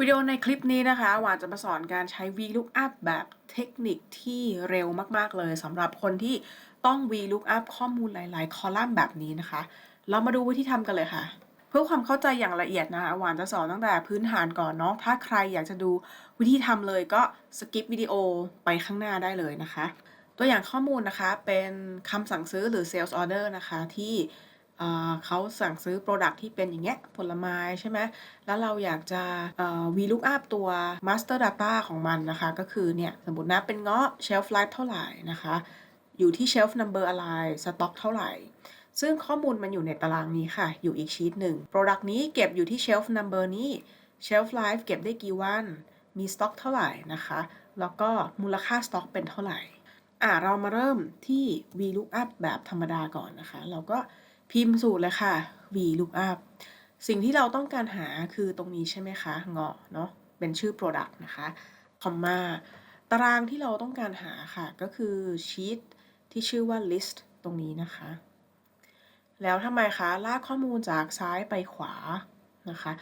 วิดีโอในคลิปนี้นะคะหวานจะมาสอนการใช้ VLOOKUP แบบเทคนิคที่เร็วมาก ๆ เลยสำหรับคนที่ต้อง VLOOKUP ข้อมูลหลาย ๆ คอลัมน์แบบนี้นะคะ เรามาดูวิธีทำกันเลยค่ะ เพื่อความเข้าใจอย่างละเอียดนะคะหวานจะสอนตั้งแต่พื้นฐานก่อนเนาะถ้าใครอยากจะดูวิธีทำเลยก็สกิปวิดีโอไปข้างหน้าได้เลยนะคะ ตัวอย่างข้อมูลนะคะเป็นคำสั่งซื้อหรือ sales order นะคะที่ เขาสั่งซื้อ Product ที่เป็นอย่างเงี้ยผลไม้ใช่ไหมแล้วเราอยากจะเอ่อ VLOOKUP ตัว Master Data ของมันนะคะ ก็คือเนี่ยสมมตินะเป็นเงาะ Shelf Life เท่าไหร่นะคะ อยู่ที่ Shelf Number อะไร Stock เท่าไหร่ ซึ่งข้อมูลมันอยู่ในตารางนี้ค่ะ อยู่อีกชีตหนึ่ง Product นี้เก็บอยู่ที่ Shelf Number นี้ Shelf Life เก็บได้กี่วัน มี Stock เท่าไหร่นะคะ แล้วก็มูลค่า Stock เป็นเท่าไหร่อะเรามาเริ่มที่ VLOOKUP แบบธรรมดาก่อนนะคะ เราก็ พิมพ์สูตรเลยค่ะ VLOOKUP สิ่งที่เราต้องการหาคือตรงนี้ใช่ไหมคะเงาะเนาะเป็นชื่อ Product นะคะคอมมาตารางที่เราต้องการหาค่ะ ก็คือชีตที่ชื่อว่า list ตรงนี้นะคะ แล้วทำไมคะ ลากข้อมูลจากซ้ายไปขวานะคะ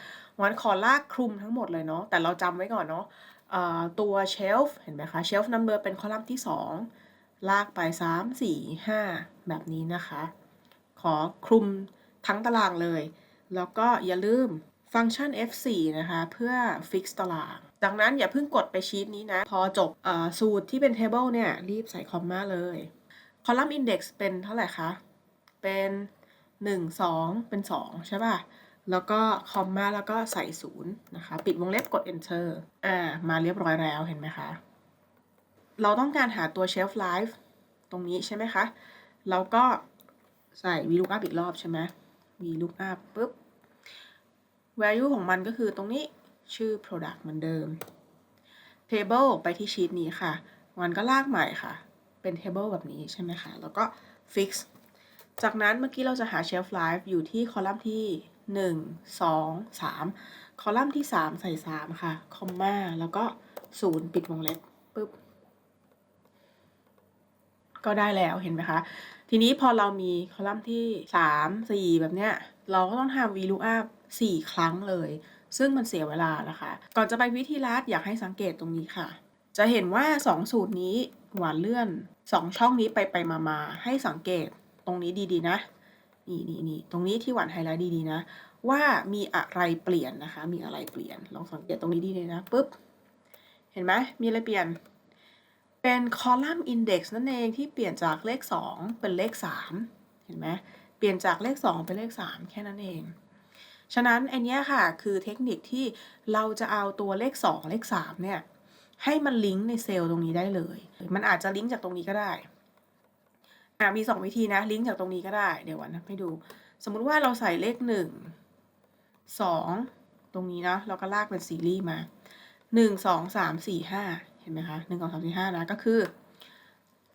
วันขอลากคลุมทั้งหมดเลยเนาะแต่เราจำไว้ก่อนเนาะตัว shelf เห็นไหมคะ shelf number เป็นคอลัมน์ที่ 2 ลากไป 3 4 5 แบบนี้นะคะ ขอคลุมทั้งตารางเลย แล้วก็อย่าลืมฟังก์ชัน F4 นะคะ เพื่อ fix ตาราง ดังนั้นอย่าเพิ่งกดไปชีตนี้นะ พอจบอสูตรที่เป็น table เนี่ย รีบใส่คอมมาเลย คอลัมน์ index เป็นเท่าไหร่คะ เป็น 1 2 เป็น 2 ใช่ป่ะ แล้วก็คอมมาแล้วก็ใส่ศูนย์นะคะ ปิดวงเล็บกด enter อ่า มาเรียบร้อยแล้วเห็นไหมคะ เราต้องการหาตัว shelf life ตรงนี้ใช่ไหมคะ แล้วก็ ใส่ VLOOKUP อีกรอบใช่ไหม VLOOKUP ปุ๊บ value ของมันก็คือตรงนี้ชื่อ product เหมือนเดิม table ไปที่ชีตนี้ค่ะวันก็ลากใหม่ค่ะ เป็น table แบบนี้ใช่ไหมคะ แล้วก็ fix จากนั้นเมื่อกี้เราจะหา shelf life อยู่ที่คอลัมน์ที่ 1 2 3 คอลัมน์ที่ 3 ใส่ 3 ค่ะ คอมมาแล้วก็ 0 ปิดวงเล็บปุ๊บ ก็ได้แล้วเห็นไหมคะ ทีนี้พอเรามีคอลัมน์ที่ 3 4 แบบเนี้ย เราก็ต้องทำ VLOOKUP 4 ครั้งเลย ซึ่งมันเสียเวลานะคะ ก่อนจะไปวิธีลัดอยากให้สังเกตตรงนี้ค่ะ จะเห็นว่า 2 สูตรนี้หวานเลื่อน 2 ช่องนี้ไปไปมามาให้สังเกตตรงนี้ดีๆนะ นี่นี่นี่ตรงนี้ที่หวานไฮไลท์ดีๆนะ ว่ามีอะไรเปลี่ยนนะคะ มีอะไรเปลี่ยน ลองสังเกตตรงนี้ดีเลยนะปุ๊บ เห็นไหมมีอะไรเปลี่ยน เป็นคอลัมน์อินเด็กซ์นั่นเองที่เปลี่ยนจากเลข 2 เป็นเลข 3 เห็นไหมเปลี่ยนจากเลข 2 เป็นเลข 3 แค่นั้นเอง ฉะนั้นไอเนี้ยค่ะคือเทคนิคที่เราจะเอาตัวเลข 2 เลข 3 เนี่ย ให้มันลิงก์ในเซลล์ตรงนี้ได้เลย มันอาจจะลิงก์จากตรงนี้ก็ได้อ่ามี 2 วิธีนะลิงก์จากตรงนี้ก็ได้เดี๋ยววันให้ดู สมมุติว่าเราใส่เลข 1 2 ตรงนี้นะเราก็ลากเป็นซีรีส์มา 1 2 3 4 5 ห็นไหมคะ1 2 3 4 5นะ ก็คือ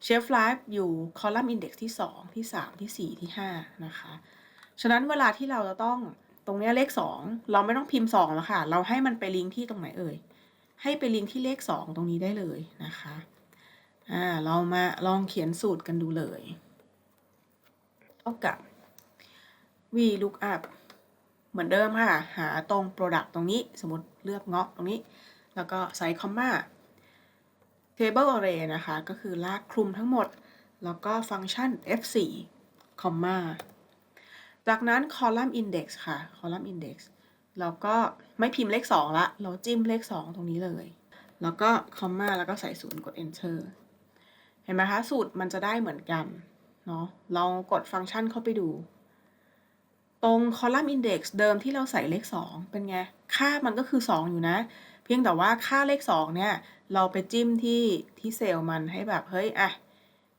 shelf life อยู่คอลัมน์ index ที่ 2 ที่ 3 ที่ 4 ที่ 5 นะคะ ฉะนั้นเวลาที่เราจะต้องตรงนี้เลข 2 เราไม่ต้องพิมพ์2แล้วค่ะ เราให้มันไปลิงก์ที่ตรงไหนเอ่ย ให้ไปลิงก์ที่เลข 2 ตรงนี้ได้เลยนะคะอ่าเรามาลองเขียนสูตรกันดูเลยเท่ากับ VLOOKUP เหมือนเดิมค่ะ หาตรง Product ตรงนี้ สมมติเลือกเงาะตรงนี้ แล้วก็ใส่คอมมา Table Array นะคะ ก็คือลากคลุมทั้งหมด แล้วก็ฟังก์ชัน F4 คอมมาจากนั้น Column Index ค่ะ Column Index แล้วก็ไม่พิมพ์เลข 2 ละ เราจิ้มเลข 2 ตรงนี้เลย แล้วก็คอมมาแล้วก็ใส่ศูนย์กด enter เห็นไหมคะ สูตรมันจะได้เหมือนกันเนาะเรากดฟังก์ชันเข้าไปดู ตรง column index เดิมที่เราใส่เลข 2 เป็นไง ค่ามันก็คือ 2 อยู่นะ เพียงแต่ว่าค่าเลข 2 เนี่ย เราไปจิ้มที่ที่เซลล์มันให้แบบ เฮ้ยอะ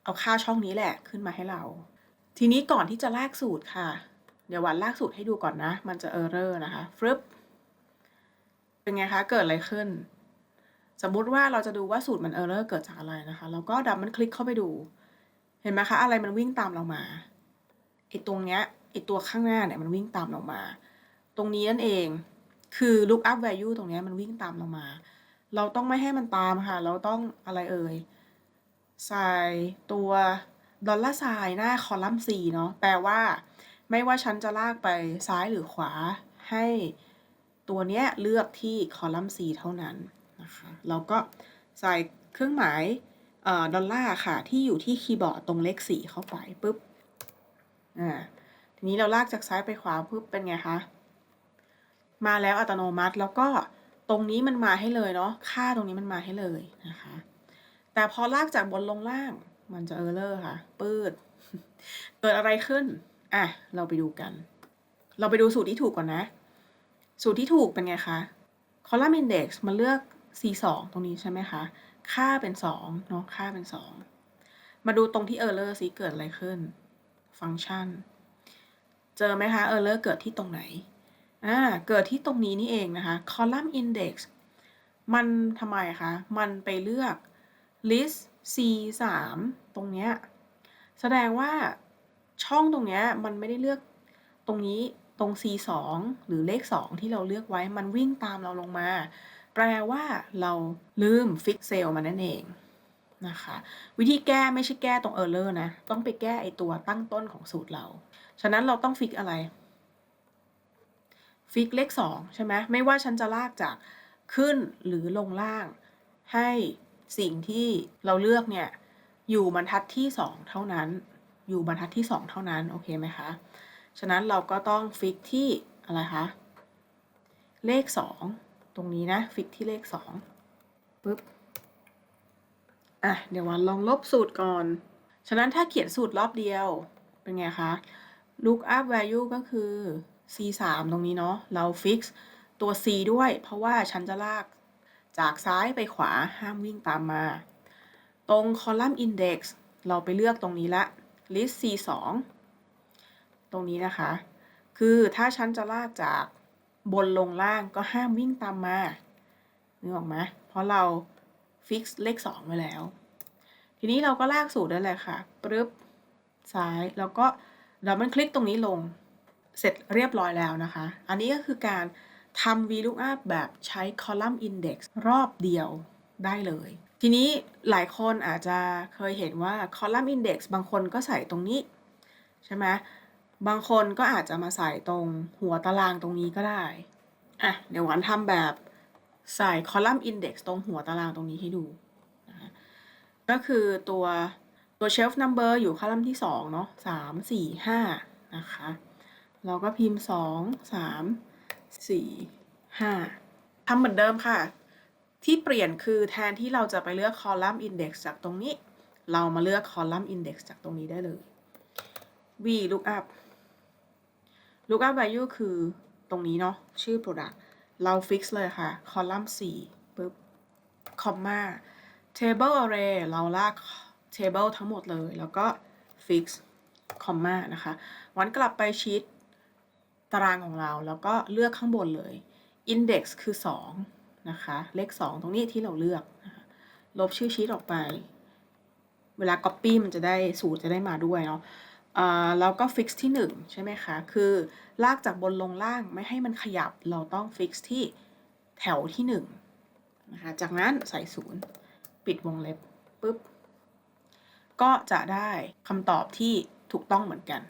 เอาค่าช่องนี้แหละขึ้นมาให้เรา ทีนี้ก่อนที่จะลากสูตรค่ะ เดี๋ยววันลากสูตรให้ดูก่อนนะ มันจะ error นะคะฟึบเป็นไงคะ เกิดอะไรขึ้น สมมุติว่าเราจะดูว่าสูตรมัน error เร่เกิดจากอะไรนะคะ เราก็ดับมันคลิกเข้าไปดู เห็นไหมคะ อะไรมันวิ่งตามเรามาไอตรงเนี้ยไอตัวข้างหน้าเนี่ยมันวิ่งตามเรามา ตรงนี้นั่นเอง คือ look up value ตรงนี้มันวิ่งตามเรามา เราต้องไม่ให้มันตามค่ะ เราต้องอะไรเอ่ย ใส่ตัวดอลลาร์ไซน์หน้าคอลัมน์ C เนาะ แปลว่า ไม่ว่าฉันจะลากไปซ้ายหรือขวา ให้ตัวเนี้ยเลือกที่คอลัมน์ C เท่านั้นนะคะแล้วก็ใส่เครื่องหมายออดอลลาร์ค่ะ ที่อยู่ที่คีย์บอร์ดตรงเลข4เข้าไปปุ๊บ อ่า ทีนี้เราลากจากซ้ายไปขวาปุ๊บเป็นไงคะ มาแล้วอัตโนมัติ แล้วก็ตรงนี้มันมาให้เลยเนาะค่าตรงนี้มันมาให้เลยนะคะ แต่พอลากจากบนลงล่างมันจะเออร์เลอร์ค่ะ ปืดเกิดอะไรขึ้น อะ เราไปดูกัน เราไปดูสูตรที่ถูกก่อนนะ สูตรที่ถูกเป็นไงคะคอลัมน์ index มันเลือก c2 ตรงนี้ใช่ไหมคะ ค่าเป็น 2 เนาะ ค่าเป็น 2 มาดูตรงที่ error ซิเกิดอะไรขึ้น ฟังก์ชัน เจอไหมคะ error เกิดที่ตรงไหน อ่าเกิดที่ตรงนี้นี่เองนะคะ column index มันทำไมคะ มันไปเลือก list c 3ตรงเนี้ย แสดงว่าช่องตรงเนี้ยมันไม่ได้เลือกตรงนี้ตรง c 2หรือเลข 2 ที่เราเลือกไว้มันวิ่งตามเราลงมา แปลว่าเราลืม fix cell มานั่นเองนะคะ วิธีแก้ไม่ใช่แก้ตรง error นะ ต้องไปแก้ไอตัวตั้งต้นของสูตรเรา ฉะนั้นเราต้องฟิกอะไร ฟิกเลข2ใช่ไหมไม่ว่าฉันจะลากจากขึ้นหรือลงล่าง ให้สิ่งที่เราเลือกเนี่ยอยู่บรรทัดที่ 2 เท่านั้น อยู่บรรทัดที่ 2 เท่านั้น โอเคไหมคะ ฉะนั้นเราก็ต้องฟิกที่อะไรคะ เลข 2 ตรงนี้นะ ฟิกที่เลข2ปึ๊บ อะ เดี๋ยววันลองลบสูตรก่อน ฉะนั้นถ้าเขียนสูตรรอบเดียว เป็นไงคะ look up value ก็คือ c 3ตรงนี้เนาะเรา fix ตัว c ด้วย เพราะว่าฉันจะลากจากซ้ายไปขวาห้ามวิ่งตามมา ตรง column index เราไปเลือกตรงนี้ละ list c 2ตรงนี้นะคะ คือถ้าฉันจะลากจากบนลงล่างก็ห้ามวิ่งตามมานึกออกไหมเพราะเรา fix เลข 2 ไว้แล้ว ทีนี้เราก็ลากสูตรได้เลยค่ะปึ๊บซ้ายแล้วก็ดับเบิลคลิกตรงนี้ลง เสร็จเรียบร้อยแล้วนะคะ อันนี้ก็คือการทำ VLOOKUP แบบใช้ column index รอบเดียวได้เลย ทีนี้หลายคนอาจจะเคยเห็นว่า column index บางคนก็ใส่ตรงนี้ ใช่ไหมบางคนก็อาจจะมาใส่ตรงหัวตารางตรงนี้ก็ได้ อะ เดี๋ยวหวานทำแบบใส่ column index ตรงหัวตารางตรงนี้ให้ดูนะก็คือตัวตัว shelf number อยู่คอลัมน์ที่ 2 เนาะ3 4 5 นะคะ เราก็พิมพ์2 3 4 5ทำเหมือนเดิมค่ะ ที่เปลี่ยนคือแทนที่เราจะไปเลือก column index จากตรงนี้ เรามาเลือก column index จากตรงนี้ได้เลย v lookup lookup value คือตรงนี้เนาะชื่อ product เรา fix เลยค่ะ column 4ปึ๊บ comma table array เราลาก table ทั้งหมดเลย แล้วก็ fix comma นะคะวันกลับไปชีต ตารางของเราแล้วก็เลือกข้างบนเลย index คือ 2 นะคะ เลข 2 ตรงนี้ที่เราเลือกนะคะลบชื่อชีตออกไป เวลา copy มันจะได้สูตรจะได้มาด้วยเนาะอ่าแล้วก็ fix ที่ 1 ใช่ไหมคะ คือลากจากบนลงล่างไม่ให้มันขยับเราต้อง fix ที่แถวที่ 1 นะคะ จากนั้นใส่ศูนย์ปิดวงเล็บปุ๊บ ก็จะได้คำตอบที่ถูกต้องเหมือนกัน